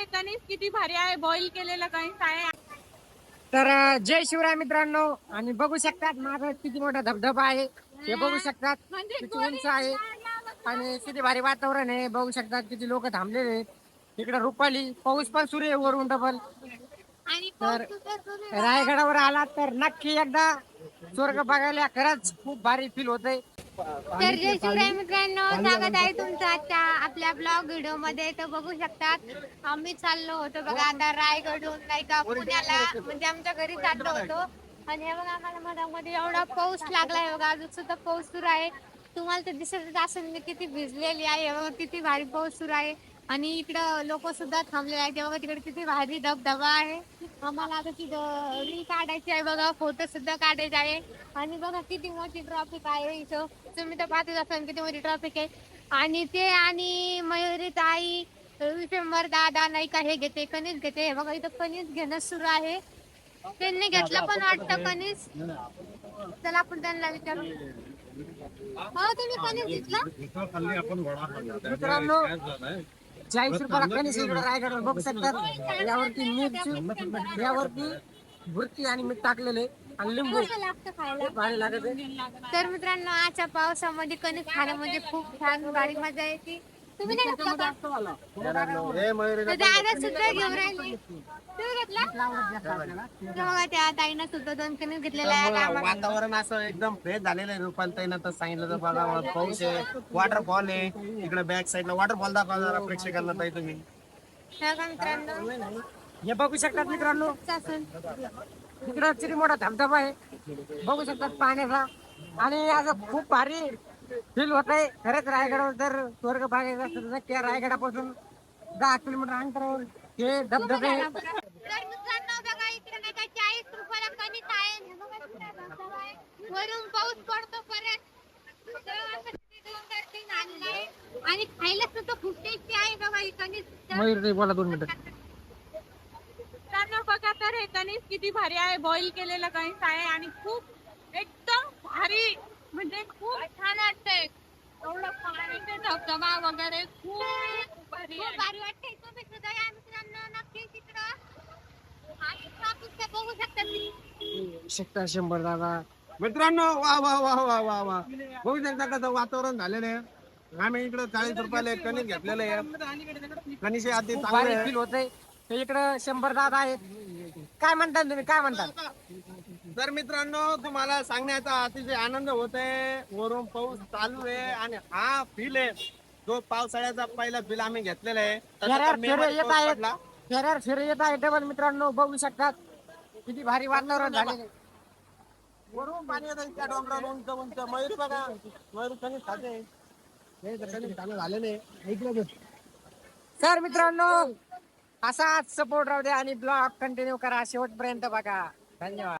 हे कणीस किती भारी आहे. बॉईल केलेलं कणीस आहे तर जय शिवराय मित्रांनो. आणि बघू शकतात माझा किती मोठा धबधबा आहे. हे बघू शकतात म्हणजे किती उंच आहे. आणि किती भारी वातावरण आहे. बघू शकतात किती लोक थांबलेले आहेत. इकडे रुपाली पाऊस पण सुरू आहे वरून डबल आणि तर रायगडावर आला तर नक्की एकदा स्वर्ग बघायला खरंच खूप भारी फील होतंय. तर जय शिवराय मित्रांनो स्वागत आहे तुमचं आजच्या आपल्या ब्लॉग व्हिडिओमध्ये तर बघू शकतात आम्ही चाललो होतो बघा आता रायगडहून नाही का पुण्याला म्हणजे आमच्या घरी चाललो होतो. आणि हे बघा आम्हाला मधामध्ये एवढा पाऊस लागलाय बघा अजून सुद्धा पाऊस सुरू आहे. तुम्हाला तर दिसतच असेल मी किती भिजलेली आहे हे बघा किती भारी पाऊस सुरू आहे. आणि इकडं लोक सुद्धा थांबलेले आहेत. हे तिकडे किती भारी धबधबा आहे. आम्हाला आता तिथं रील काढायची आहे बघा फोटो सुद्धा काढायचे आहे. आणि बघा किती मोठी ट्रॉफिक आहे इथं. तुम्ही तर पाहतच असाल किती मोठी ट्रॉफिक आहे. आणि ते आणि मयुरी ताई विशंभर दादा नाही का हे घेते कणीस घेते. हे बघा इथं कणीस घेणं सुरू आहे. त्यांनी घेतलं पण वाटतं कणीस. चला आपण त्यांना विचारू. हो तुम्ही कणीस घेतलं? मित्रांनो चाळीस रुपयाला कणीस इकडे रायगडावर बघू शकतात. यावरती मिरची यावरती भुरकी आणि मीठ टाकलेले आणि लिंबू. लागतं खायला? भारी लागत आहे. तर मित्रांनो आजच्या पावसामध्ये कणीस खाणं म्हणजे खूप छान भारी मजा येते. तुम्ही नाही घेतलं का तर दादा सुद्धा घेऊन राहिले. तुम्ही घेतला? तर बघा त्या ताईनं सुद्धा दोन कणीस घेतलेले आहेत आम्हाला. वातावरण असं एकदम फ्रेश झालेलं आहे. रुपालताईनं तर सांगितलं तर बघा पाऊस आहे वॉटरफॉल आहे. इकडे बॅक साईडला वॉटरफॉल दाखवा जरा प्रेक्षकांना ताई तुम्ही. हे बघा मित्रांनो? हे बघू शकतात मित्रांनो. इकडं किती मोठा धबधबा आहे. बघू शकतात पाण्याचा. आणि असं खूप भारी फील होत आहे खरंच रायगडावर जर स्वर्ग बघायचा असेल तर नक्की रायगडापासून दहा किलोमीटर अंतरावर हे धबधबे हे. वरून पाऊस पडतो परत. आणि खायला सुद्धा खूप टेस्टी आहे ही तर मयूर ताई बोला दोन मिनिटं. मित्रांनो बघा तर हे कणीस किती भारी आहे. बॉईल केलेलं कणीस आहे आणि खूप एकदम भारी म्हणजे खूप छान वाटतंय एवढं पाणी ते धबधबा वगैरे खूप भारी खूप आहे भारी वाटतंय तुम्ही सुद्धा या मित्रांनो नक्की तिकडं आणि traffic चं बघू शकता तुम्ही. शकता शंभर दादा. मित्रांनो वा वा वा वा वा वा. बघू शकता कसं वातावरण झालेलं आहे? आम्ही इकडे चाळीस रुपयाला एक कणीस घेतलेलं आहे. कणीस हे आधी चांगलं आहे. फील होत आहे इकडं शंभर दादा आहेत. काय म्हणता तुम्ही? काय म्हणता तर मित्रांनो तुम्हाला सांगण्याचा अतिशय आनंद होत आहे वरून पाऊस चालू आहे आणि हा फील आहे. जो पावसाळ्याचा पहिला फील आम्ही घेतलेला आहे. फेऱ्यावर फेरे येत पाऊस आहेत. पडला. फेऱ्यावर फेरे येत आहेत. डबल मित्रांनो बघू शकतात. किती भारी वातावरण झालेलं आहे. वरून पाणी येतं त्या डोंगरावर उंच उंच. मयूर बघा. मयूर कणीस खाते हे तर कणीस ऐकलं बघ. तर मित्रांनो असाच सपोर्ट राहू द्या आणि ब्लॉग कंटिन्यू करा. शेवटपर्यंत बघा. धन्यवाद.